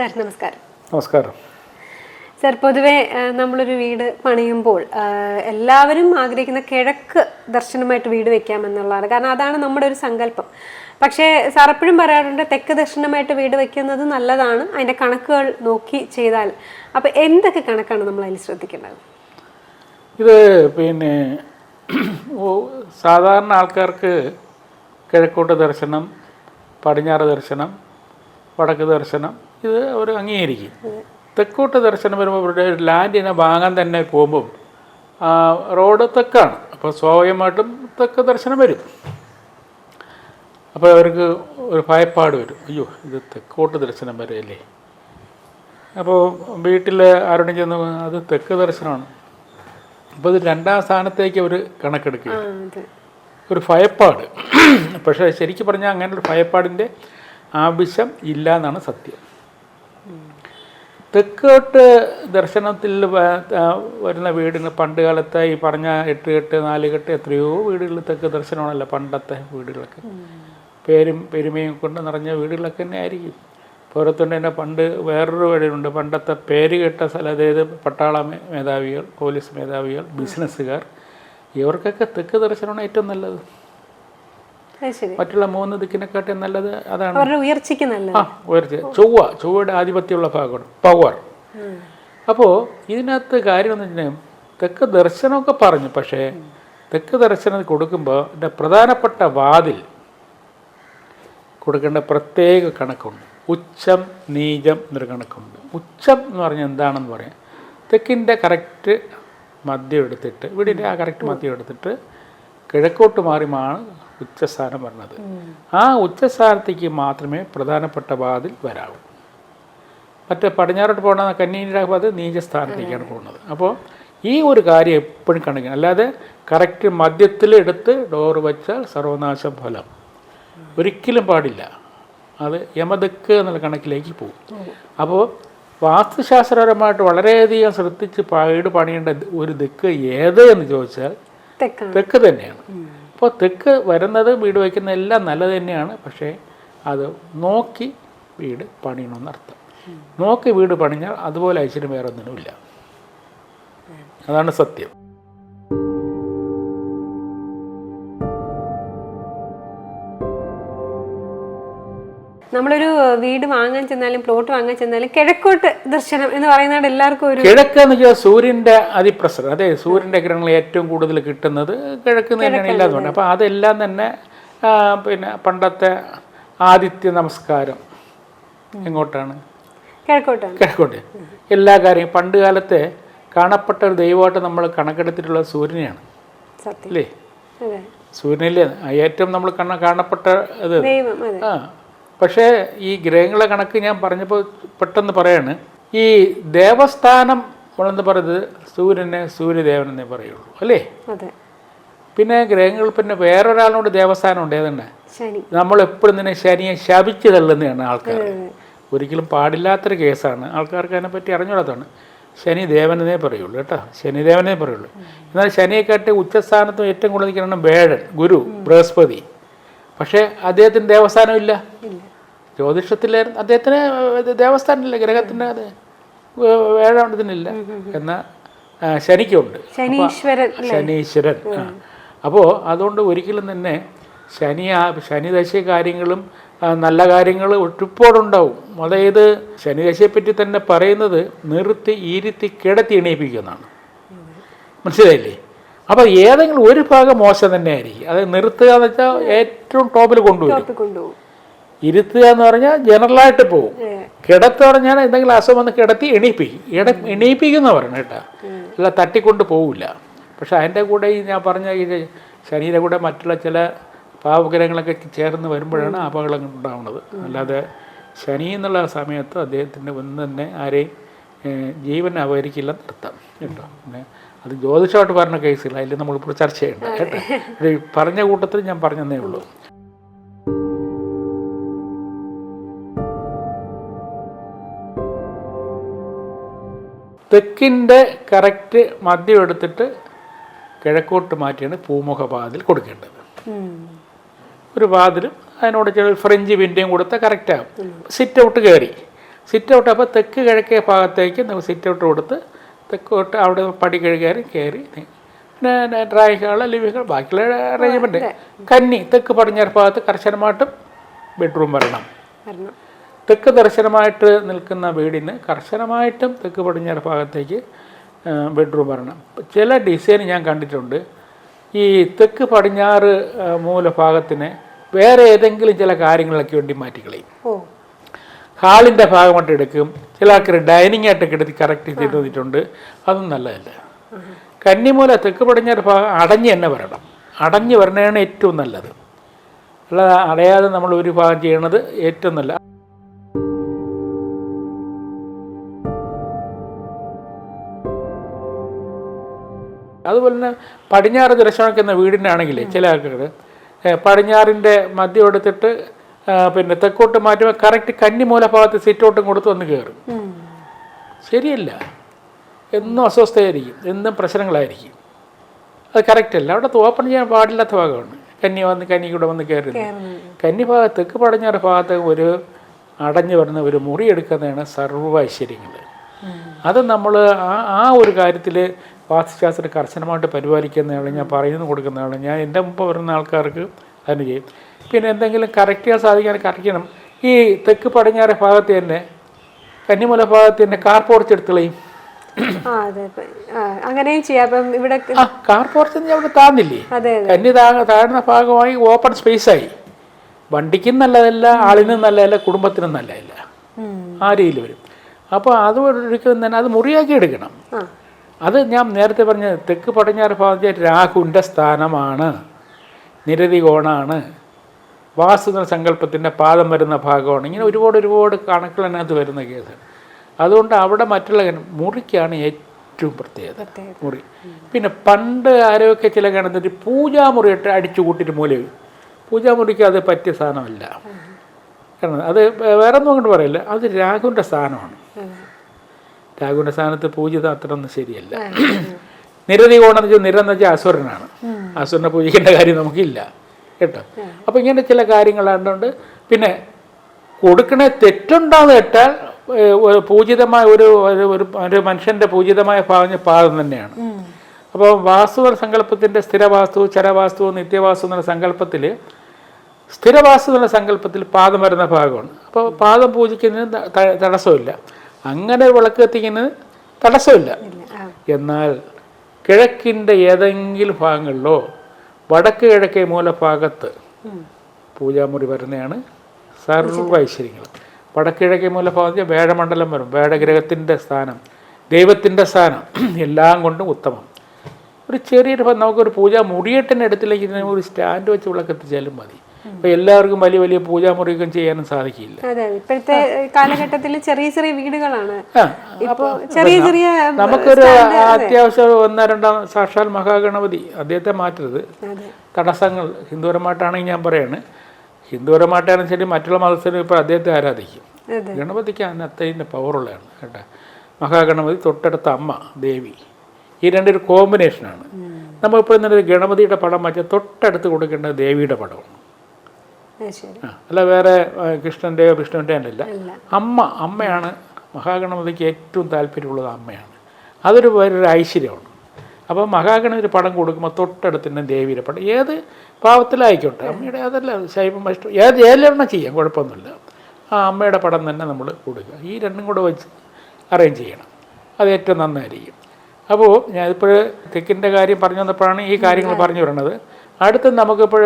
Sir നമസ്കാരം. നമസ്കാരം. Sir പൊതുവെ നമ്മളൊരു വീട് പണിയുമ്പോൾ എല്ലാവരും ആഗ്രഹിക്കുന്ന കിഴക്ക് ദർശനമായിട്ട് വീട് വെക്കാമെന്നുള്ളതാണ്. കാരണം അതാണ് നമ്മുടെ ഒരു സങ്കല്പം. പക്ഷേ സാർ എപ്പോഴും പറയാറുണ്ട് തെക്ക് ദർശനമായിട്ട് വീട് വെക്കുന്നത് നല്ലതാണ്. അതിന്റെ കണക്കുകൾ നോക്കി ചെയ്താൽ. അപ്പോൾ എന്തൊക്കെ കണക്കാണ് നമ്മൾ അതിൽ ശ്രദ്ധിക്കേണ്ടത്? ഇത് പിന്നെ സാധാരണ ആൾക്കാർക്ക് കിഴക്കോട്ട് ദർശനം പടിഞ്ഞാറ് ദർശനം വടക്ക് ദർശനം ഇത് അവർ അംഗീകരിക്കും. തെക്കോട്ട് ദർശനം വരുമ്പോൾ ഇവരുടെ ലാൻഡിനെ വാങ്ങാൻ തന്നെ പോകുമ്പം റോഡ് തെക്കാണ്. അപ്പോൾ സ്വാഭാവികമായിട്ടും തെക്ക് ദർശനം വരും. അപ്പോൾ അവർക്ക് ഒരു ഭയപ്പാട് വരും. അയ്യോ ഇത് തെക്കോട്ട് ദർശനം വരെയല്ലേ? അപ്പോൾ വീട്ടിൽ ആരോടും ചെന്ന് അത് തെക്ക് ദർശനമാണ്. അപ്പോൾ ഇത് രണ്ടാം സ്ഥാനത്തേക്ക് അവർ കണക്കെടുക്കുക ഒരു ഭയപ്പാട്. പക്ഷേ ശരിക്കും പറഞ്ഞാൽ അങ്ങനെ ഒരു ഭയപ്പാടിന്റെ ആവശ്യം ഇല്ല എന്നാണ് സത്യം. തെക്കോട്ട് ദർശനത്തിൽ വരുന്ന വീടിന് പണ്ട് കാലത്ത് ഈ പറഞ്ഞ എട്ട് കെട്ട് നാല് കെട്ട് എത്രയോ വീടുകളിൽ തെക്ക് ദർശനമാണല്ലോ പണ്ടത്തെ വീടുകളൊക്കെ. പേരും പെരുമയും കൊണ്ട് നിറഞ്ഞ വീടുകളൊക്കെ തന്നെ ആയിരിക്കും പോരത്തുണ്ട് തന്നെ പണ്ട് വേറൊരു വഴിയുണ്ട് പണ്ടത്തെ പേര് കേട്ട സ്ഥലം അതായത് പട്ടാള മേധാവികൾ പോലീസ് മേധാവികൾ ബിസിനസ്സുകാർ ഇവർക്കൊക്കെ തെക്ക് ദർശനമാണ് ഏറ്റവും നല്ലത്. മറ്റുള്ള മൂന്ന് ദിക്കിനെക്കാട്ടും നല്ലത് അതാണ്. അവരുടെ ഉയർച്ചയ്ക്ക് നല്ലത്. ആ ഉയർച്ച. ചൊവ്വ ചൊവ്വയുടെ ആധിപത്യമുള്ള ഭാഗമാണ് പവർ. അപ്പോൾ ഇതിനകത്ത് കാര്യം എന്ന് വെച്ചാൽ തെക്ക് ദർശനമൊക്കെ പറഞ്ഞു പക്ഷേ തെക്ക് ദർശനം കൊടുക്കുമ്പോൾ ഇതിന്റെ പ്രധാനപ്പെട്ട വാതിൽ കൊടുക്കേണ്ട പ്രത്യേക കണക്കുണ്ട്. ഉച്ചം നീചം എന്നൊരു കണക്കുണ്ട്. ഉച്ചം എന്ന് പറഞ്ഞാൽ എന്താണെന്ന് പറയാം? തെക്കിന്റെ കറക്റ്റ് മദ്യം എടുത്തിട്ട് വീടിന്റെ ആ കറക്റ്റ് മദ്യം എടുത്തിട്ട് കിഴക്കോട്ട് മാറിമാണ് ഉച്ചസ്ഥാനം വരുന്നത് ആ ഉച്ചസ്ഥാനത്തേക്ക് മാത്രമേ പ്രധാനപ്പെട്ട വാതിൽ വരാവൂ. മറ്റേ പടിഞ്ഞാറോട്ട് പോകുന്ന കന്യാനിയുടെ വാതിൽ നീചസ്ഥാനത്തേക്കാണ് പോകുന്നത്. അപ്പോൾ ഈ ഒരു കാര്യം എപ്പോഴും കണക്കണം അല്ലാതെ കറക്റ്റ് മദ്യത്തിൽ എടുത്ത് ഡോറ് വെച്ചാൽ സർവനാശം ഫലം. ഒരിക്കലും പാടില്ല. അത് യമദക്ക് എന്നുള്ള കണക്കിലേക്ക് പോകും. അപ്പോൾ വാസ്തുശാസ്ത്രപരമായിട്ട് വളരെയധികം ശ്രദ്ധിച്ച് പാട് പണിയേണ്ട ഒരു ദിക്ക് ഏത് എന്ന് ചോദിച്ചാൽ തെക്ക് തന്നെയാണ്. അപ്പോൾ തെക്ക് വരുന്നത് വീട് വയ്ക്കുന്ന എല്ലാം നല്ലത് തന്നെയാണ്. പക്ഷേ അത് നോക്കി വീട് പണിയണമെന്നർത്ഥം നോക്കി വീട് പണിഞ്ഞാൽ അതുപോലെ ഐശ്വര്യം വേറെ ഒന്നിനുമില്ല അതാണ് സത്യം. നമ്മളൊരു വീട് വാങ്ങാൻ ചെന്നാലും പ്ലോട്ട് വാങ്ങാൻ ചെന്നാലും കിഴക്കോട്ട് ദർശനം എന്ന് പറയുന്നത് എല്ലാവർക്കും ഒരു കിഴക്ക് എന്ന് വെച്ചാൽ സൂര്യന്റെ അതിപ്രസരം. അതെ സൂര്യന്റെ കിരണങ്ങൾ ഏറ്റവും കൂടുതൽ കിട്ടുന്നത് കിഴക്ക് തന്നെയാണ് ഇല്ലാതെ പറഞ്ഞത് അപ്പോൾ അതെല്ലാം തന്നെ പിന്നെ പണ്ടത്തെ ആദിത്യ നമസ്കാരം എങ്ങോട്ടാണ്? കിഴക്കോട്ടാണ്. കിഴക്കോട്ട്. എല്ലാ കാര്യവും പണ്ട് കാലത്തെ കാണപ്പെട്ട ഒരു ദൈവമായിട്ട് നമ്മൾ കണക്കെടുത്തിട്ടുള്ള സൂര്യനെയാണ്. അല്ലേ? സൂര്യനല്ലേ? ഏറ്റവും നമ്മൾ കണ്ണ കാണപ്പെട്ട ഇത്. ആ പക്ഷേ ഈ ഗ്രഹങ്ങളെ കണക്ക് ഞാൻ പറഞ്ഞപ്പോൾ പെട്ടെന്ന് പറയാണ് ഈ ദേവസ്ഥാനം നമ്മളെന്ന് പറയുന്നത്? സൂര്യനെ സൂര്യദേവൻ എന്നേ പറയുള്ളൂ അല്ലേ? പിന്നെ ഗ്രഹങ്ങൾ പിന്നെ വേറൊരാളിനോട് ദേവസ്ഥാനം ഉണ്ട് ഏതാണ് നമ്മളെപ്പോഴും നമ്മൾ എപ്പോഴും തന്നെ ശനിയെ ശപിച്ചു തള്ളുന്നതാണ് ആൾക്കാർ ഒരിക്കലും പാടില്ലാത്തൊരു കേസാണ്. ആൾക്കാർക്ക് അതിനെപ്പറ്റി അറിഞ്ഞൂടാത്തതാണ് ശനി ദേവനെന്നേ പറയുള്ളൂ കേട്ടോ. ശനിദേവനേ പറയുള്ളൂ. എന്നാൽ ശനിയെക്കാട്ടി ഉച്ചസ്ഥാനത്തും ഏറ്റവും കൂടുതൽ നിൽക്കണം വേഴൻ ഗുരു ബൃഹസ്പതി. പക്ഷേ അദ്ദേഹത്തിന് ദേവസ്ഥാനം ഇല്ല. ജ്യോതിഷത്തിലെ അദ്ദേഹത്തിന് ദേവസ്ഥാനില്ല ഗ്രഹത്തിന്റെ അത് വേഴത്തിനില്ല എന്നാൽ ശനിക്കുണ്ട്. ശനീശ്വരൻ ശനീശ്വരൻ ആ. അപ്പോൾ അതുകൊണ്ട് ഒരിക്കലും തന്നെ ശനി ആ ശനിദശ കാര്യങ്ങളും നല്ല കാര്യങ്ങൾ ഒറ്റപ്പോടുണ്ടാവും അതായത് ശനിദശയെപ്പറ്റി തന്നെ പറയുന്നത് നിർത്തി ഇരുത്തി കിടത്തി എണീപ്പിക്കുന്നതാണ്. മനസ്സിലായില്ലേ? അപ്പോൾ ഏതെങ്കിലും ഒരു ഭാഗം മോശം തന്നെ ആയിരിക്കും അത് നിർത്തുക എന്ന് വെച്ചാൽ ഏറ്റവും ടോപ്പിൽ കൊണ്ടുവരും. ടോപ്പിൽ കൊണ്ടുപോകും. ഇരുത്തുക എന്ന് പറഞ്ഞാൽ ജനറലായിട്ട് പോകും. കിടത്ത് പറഞ്ഞാൽ എന്തെങ്കിലും അസുഖം വന്ന് കിടത്തി എണീപ്പിക്കും. ഇട എണീപ്പിക്കുന്ന പറയണം കേട്ടോ. അല്ല തട്ടിക്കൊണ്ട് പോവില്ല. പക്ഷെ അതിന്റെ കൂടെ ഈ ഞാൻ പറഞ്ഞ ഈ ശരീരം കൂടെ മറ്റുള്ള ചില പാവഗ്രഹങ്ങളൊക്കെ ചേർന്ന് വരുമ്പോഴാണ് അപകടങ്ങൾ ഉണ്ടാവുന്നത്. അല്ലാതെ ശനി എന്നുള്ള സമയത്ത് അദ്ദേഹത്തിന്റെ ഒന്ന് തന്നെ ആരെയും ജീവൻ അപകരിക്കില്ല നിർത്താം കേട്ടോ. പിന്നെ അത് ജ്യോതിഷമായിട്ട് പറഞ്ഞ കേസില്ല. അതിൽ നമ്മളിപ്പോൾ ചർച്ച ചെയ്യണ്ട കേട്ടോ. പറഞ്ഞ കൂട്ടത്തിൽ ഞാൻ പറഞ്ഞതേ ഉള്ളൂ. തെക്കിന്റെ കറക്റ്റ് മദ്യം എടുത്തിട്ട് കിഴക്കോട്ട് മാറ്റിയാണ് പൂമുഖ വാതിൽ കൊടുക്കേണ്ടത്. ഒരു വാതിലും അതിനോട് ചില ഫ്രഞ്ച് വിൻഡയും കൊടുത്താൽ കറക്റ്റാകും സിറ്റ് ഔട്ട് കയറി. സിറ്റ് ഔട്ട് അപ്പോൾ തെക്ക് കിഴക്കേ ഭാഗത്തേക്ക് നമുക്ക് സിറ്റ് ഔട്ട് കൊടുത്ത് തെക്കോട്ട് അവിടെ പടി കഴുകാനും കയറി. പിന്നെ ഡ്രായിങ് ഹാൾ ലിവിംഗ് ഹാൾ ബാക്കിയുള്ള അറേഞ്ച്മെന്റ് കന്നി തെക്ക് പടിഞ്ഞാറ് ഭാഗത്ത് കർശനമായിട്ടും ബെഡ്റൂം വരണം. തെക്ക് ദർശനമായിട്ട് നിൽക്കുന്ന വീടിന് കർശനമായിട്ടും തെക്ക് പടിഞ്ഞാറ് ഭാഗത്തേക്ക് ബെഡ്റൂം വരണം. ചില ഡിസൈൻ ഞാൻ കണ്ടിട്ടുണ്ട്. ഈ തെക്ക് പടിഞ്ഞാറ് മൂല മൂലഭാഗത്തിന് വേറെ ഏതെങ്കിലും ചില കാര്യങ്ങളൊക്കെ വേണ്ടി മാറ്റിക്കളയും. ഹാളിന്റെ ഭാഗമായിട്ട് എടുക്കും. ചില ആൾക്കാർ ഡൈനിങ് ആയിട്ടൊക്കെ എടുത്ത് കറക്റ്റ് ചെയ്ത് തന്നിട്ടുണ്ട് അതും നല്ലതല്ല. കന്നിമൂല തെക്ക് പടിഞ്ഞാറ് ഭാഗം അടഞ്ഞ് തന്നെ വരണം. അടഞ്ഞ് വരണതാണ് ഏറ്റവും നല്ലത്. അല്ലാതെ അടയാതെ നമ്മൾ ഒരു ഭാഗം ചെയ്യണത് ഏറ്റവും നല്ല അതുപോലെ തന്നെ പടിഞ്ഞാറ് ദർശനമൊക്കെ എന്ന വീടിന്റെ ആണെങ്കിൽ ചില ആൾക്കാർ പടിഞ്ഞാറിന്റെ മദ്യം എടുത്തിട്ട് പിന്നെ തെക്കോട്ട് മാറ്റുമ്പോൾ കറക്റ്റ് കന്നിമൂല ഭാഗത്ത് സിറ്റോട്ടും കൊടുത്ത് വന്ന് കയറും ശരിയല്ല. എന്നും അസ്വസ്ഥയായിരിക്കും. എന്നും പ്രശ്നങ്ങളായിരിക്കും. അത് കറക്റ്റ് അല്ല. അവിടെ ഓപ്പൺ ചെയ്യാൻ പാടില്ലാത്ത ഭാഗമാണ്. കന്നി വന്ന് കന്നി കൂടെ വന്ന് കയറുന്നത് കന്നി ഭാഗത്ത് തെക്ക് പടിഞ്ഞാറ് ഭാഗത്ത് ഒരു അടഞ്ഞു വരുന്ന ഒരു മുറി എടുക്കുന്നതാണ് സർവ ഐശ്വര്യങ്ങൾ അത് നമ്മൾ ആ ആ ഒരു കാര്യത്തിൽ വാസ്തുശാസ്ത്രം കർശനമായിട്ട് പരിപാലിക്കുന്നതാണ് ഞാൻ പറയുന്നത് കൊടുക്കുന്നതാണ് ഞാൻ എന്റെ മുമ്പ് വരുന്ന ആൾക്കാർക്ക് അതിന് ചെയ്യും. പിന്നെ എന്തെങ്കിലും കറക്റ്റ് ചെയ്യാൻ സാധിക്കാൻ കറക്റ്റ് ചെയ്യണം. ഈ തെക്ക് പടിഞ്ഞാറ് ഭാഗത്ത് തന്നെ കന്നിമല ഭാഗത്ത് തന്നെ കാർ പോർച്ച് എടുത്ത് കളയും. ആ അതെ. ഇപ്പൊ, ആ, അങ്ങനെയും ചെയ്യാം. ഇവിടെ കാർ പോർച്ച് അവിടെ താന്നില്ലേ? കന്നി താഴ്ന്ന ഭാഗമായി ഓപ്പൺ സ്പേസ് ആയി. വണ്ടിക്കും നല്ലതല്ല ആളിനും നല്ലതല്ല കുടുംബത്തിനും നല്ലതല്ല. ആ രീതിയിൽ വരും. അപ്പോൾ അത് ഒരിക്കലും തന്നെ അത് മുറിയാക്കി എടുക്കണം. അത് ഞാൻ നേരത്തെ പറഞ്ഞ തെക്ക് പടിഞ്ഞാറ് ഭാഗത്തെ രാഹുവിന്റെ സ്ഥാനമാണ്. നിരതി കോണാണ്. വാസ്തുത സങ്കല്പത്തിന്റെ പാദം വരുന്ന ഭാഗമാണ്. ഇങ്ങനെ ഒരുപാട് ഒരുപാട് കണക്കുകൾ അതിനകത്ത് വരുന്ന കേസ്. അതുകൊണ്ട് അവിടെ മറ്റുള്ള മുറിക്കാണ് ഏറ്റവും പ്രത്യേകത. മുറി. പിന്നെ പണ്ട് ആരോഗ്യ ചില കാണുന്നത് പൂജാമുറി ഇട്ട് അടിച്ചു കൂട്ടിയിട്ട് മൂലം പൂജാമുറിക്ക് അത് പറ്റിയ സാധനമല്ല കാരണം അത് വേറെ ഒന്നും അങ്ങോട്ട് പറയില്ല. അത് രാഹുവിന്റെ സ്ഥാനമാണ്. രാഹുവിന്റെ സ്ഥാനത്ത് പൂജിത അത്ര ഒന്നും ശരിയല്ല. നിരതി കോണെന്ന് വെച്ചാൽ നിര എന്ന് വെച്ചാൽ അസുരനാണ് അസുരനെ പൂജിക്കേണ്ട കാര്യം നമുക്കില്ല. കേട്ടോ? അപ്പോൾ ഇങ്ങനെ ചില കാര്യങ്ങളാണ്ടുകൊണ്ട് പിന്നെ കൊടുക്കണ തെറ്റുണ്ടാന്ന് കേട്ടാൽ പൂജിതമായ ഒരു ഒരു- മനുഷ്യന്റെ പൂജിതമായ ഭാഗം പാദം തന്നെയാണ്. അപ്പോൾ വാസ്തു സങ്കല്പത്തിന്റെ സ്ഥിരവാസ്തു ചരവാസ്തു നിത്യവാസ്തു എന്നുള്ള സങ്കല്പത്തിൽ സ്ഥിരവാസ്തു എന്നുള്ള സങ്കല്പത്തിൽ പാദം വരുന്ന ഭാഗമാണ്. അപ്പോൾ പാദം പൂജിക്കുന്നതിന് തടസ്സമില്ല. അങ്ങനെ വിളക്ക് എത്തിക്കുന്നത് തടസ്സമില്ല. എന്നാൽ കിഴക്കിന്റെ ഏതെങ്കിലും ഭാഗങ്ങളിലോ വടക്ക് കിഴക്കേ മൂലഭാഗത്ത്. പൂജാമുറി വരുന്നതാണ് സർവ ഐശ്വര്യങ്ങൾ. വടക്ക് കിഴക്കേ മൂലഭാഗത്ത് വേഴമണ്ഡലം വരും. വേഴഗ്രഹത്തിന്റെ സ്ഥാനം ദൈവത്തിന്റെ സ്ഥാനം എല്ലാം കൊണ്ടും ഉത്തമം. ഒരു ചെറിയൊരു നമുക്കൊരു പൂജ മുടിയേട്ടിന്റെ അടുത്തിലേക്ക് ഒരു സ്റ്റാൻഡ് വെച്ച് വിളക്കെത്തിച്ചാലും മതി. അപ്പോൾ എല്ലാവർക്കും വലിയ വലിയ പൂജാമുറിയൊക്കെ ചെയ്യാനും സാധിക്കില്ല. അതെ ഇപ്പോഴത്തെ കാലഘട്ടത്തിൽ ചെറിയ ചെറിയ വീടുകളാണ്. ചെറിയ ചെറിയ നമുക്കൊരു അത്യാവശ്യം ഒന്നോ രണ്ടോ സാക്ഷാൽ മഹാഗണപതി അദ്ദേഹത്തെ മാറ്റരുത്. തടസ്സങ്ങൾ ഹിന്ദുപരമായിട്ടാണെങ്കിൽ ഞാൻ പറയാണ്. ഹിന്ദുപരമായിട്ടാണ് ശരി മറ്റുള്ള മതസ്ഥരും ഇപ്പോൾ അദ്ദേഹത്തെ ആരാധിക്കും. ഗണപതിക്ക് അതിന് അത്രയും പവറുള്ളതാണ് കേട്ടോ. മഹാഗണപതി തൊട്ടടുത്ത അമ്മ ദേവി. ഈ രണ്ടൊരു കോമ്പിനേഷനാണ് നമ്മളിപ്പോൾ ഇന്നലെ ഗണപതിയുടെ പടം മാറ്റി തൊട്ടടുത്ത് കൊടുക്കേണ്ടത് ദേവിയുടെ പടമാണ്. അല്ല വേറെ കൃഷ്ണന്റെയോ വിഷ്ണുവിന്റെയോ അല്ല അമ്മ അമ്മയാണ് മഹാഗണപതിക്ക് ഏറ്റവും താല്പര്യമുള്ളത് അമ്മയാണ്. അതൊരു വേറൊരു ഐശ്വര്യമാണ്. അപ്പോൾ മഹാഗണപതി പടം കൊടുക്കുമ്പോൾ തൊട്ടടുത്ത് തന്നെ ദേവിയുടെ പടം. ഏത് പാവത്തിലായിക്കോട്ടെ അമ്മയുടെ അതല്ല ശൈവം ഇഷ്ടം ഏത് ഏതെണ്ണം ചെയ്യാം കുഴപ്പമൊന്നുമില്ല. ആ അമ്മയുടെ പടം തന്നെ നമ്മൾ കൊടുക്കുക. ഈ രണ്ടും കൂടെ വെച്ച് അറേഞ്ച് ചെയ്യണം. അത് ഏറ്റവും നന്നായിരിക്കും. അപ്പോൾ ഞാനിപ്പോൾ തെക്കിന്റെ കാര്യം പറഞ്ഞു വന്നപ്പോഴാണ് ഈ കാര്യങ്ങൾ പറഞ്ഞു വരുന്നത്. അടുത്ത് നമുക്കിപ്പോൾ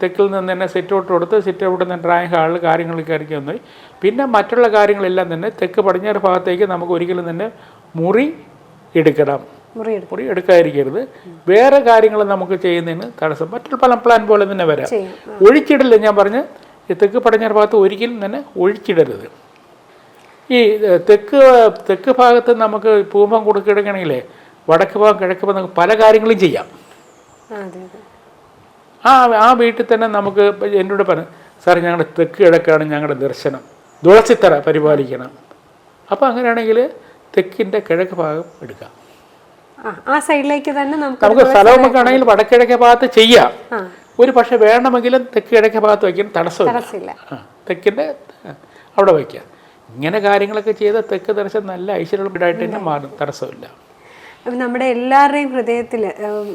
തെക്കിൽ നിന്ന് തന്നെ സെറ്റ് ഔട്ട് കൊടുത്ത് സെറ്റ് ഔട്ട് നിന്ന് ഡ്രായിങ് ഹാളിൽ കാര്യങ്ങൾ ആയിരിക്കും ഒന്നായി പിന്നെ മറ്റുള്ള കാര്യങ്ങളെല്ലാം തന്നെ തെക്ക് പടിഞ്ഞാറ് ഭാഗത്തേക്ക് നമുക്ക് ഒരിക്കലും തന്നെ മുറി എടുക്കണം. മുറി എടുക്കാതിരിക്കരുത്. വേറെ കാര്യങ്ങൾ നമുക്ക് ചെയ്യുന്നതിന് തടസ്സം. മറ്റൊരു പല പ്ലാൻ പോലെ തന്നെ വരാം. ഒഴിച്ചിടില്ല ഞാൻ പറഞ്ഞ് തെക്ക് പടിഞ്ഞാറ് ഭാഗത്ത് ഒരിക്കലും തന്നെ ഒഴിച്ചിടരുത്. ഈ തെക്ക് തെക്ക് ഭാഗത്ത് നമുക്ക് പൂമ്പം കൊടുക്കണമെങ്കിൽ വടക്ക് ഭാഗം കിഴക്ക് ഭാഗം നമുക്ക് പല കാര്യങ്ങളും ചെയ്യാം. ആ, ആ വീട്ടിൽ തന്നെ നമുക്ക് എന്നോട് പറഞ്ഞു സാറേ ഞങ്ങളുടെ തെക്ക് കിഴക്കാണ് ഞങ്ങളുടെ ദർശനം. തുളസിത്തറ പരിപാലിക്കണം. അപ്പോൾ അങ്ങനെയാണെങ്കിൽ തെക്കിന്റെ കിഴക്ക് ഭാഗം എടുക്കാം. ആ സൈഡിലേക്ക് തന്നെ നമുക്ക് നമുക്ക് സ്ഥലമൊക്കെ ആണെങ്കിൽ വടക്കിഴക്കേ ഭാഗത്ത് ചെയ്യാം. ഒരു പക്ഷെ വേണമെങ്കിലും തെക്ക് കിഴക്കേ ഭാഗത്ത് വയ്ക്കാൻ തടസ്സമില്ല. തെക്കിന്റെ അവിടെ വയ്ക്കാം. ഇങ്ങനെ കാര്യങ്ങളൊക്കെ ചെയ്ത തെക്ക് ദർശനം നല്ല ഐശ്വര്യമായിട്ട് തന്നെ മാറും. തടസ്സമില്ല. നമ്മുടെ എല്ലാവരുടെയും ഹൃദയത്തിൽ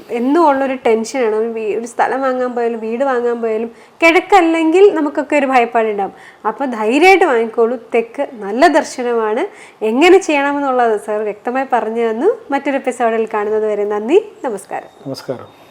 എന്നും ഉള്ളൊരു ടെൻഷനാണ് ഒരു സ്ഥലം വാങ്ങാൻ പോയാലും വീട് വാങ്ങാൻ പോയാലും കിഴക്കല്ലെങ്കിൽ നമുക്കൊക്കെ ഒരു ഭയപ്പാടുണ്ടാവും. അപ്പോൾ ധൈര്യമായിട്ട് വാങ്ങിക്കോളൂ. തെക്ക് നല്ല ദർശനമാണ്. എങ്ങനെ ചെയ്യണമെന്നുള്ളത് സാർ വ്യക്തമായി പറഞ്ഞു തന്നു. മറ്റൊരു എപ്പിസോഡിൽ കാണുന്നത് വരെ നന്ദി നമസ്കാരം. നമസ്കാരം.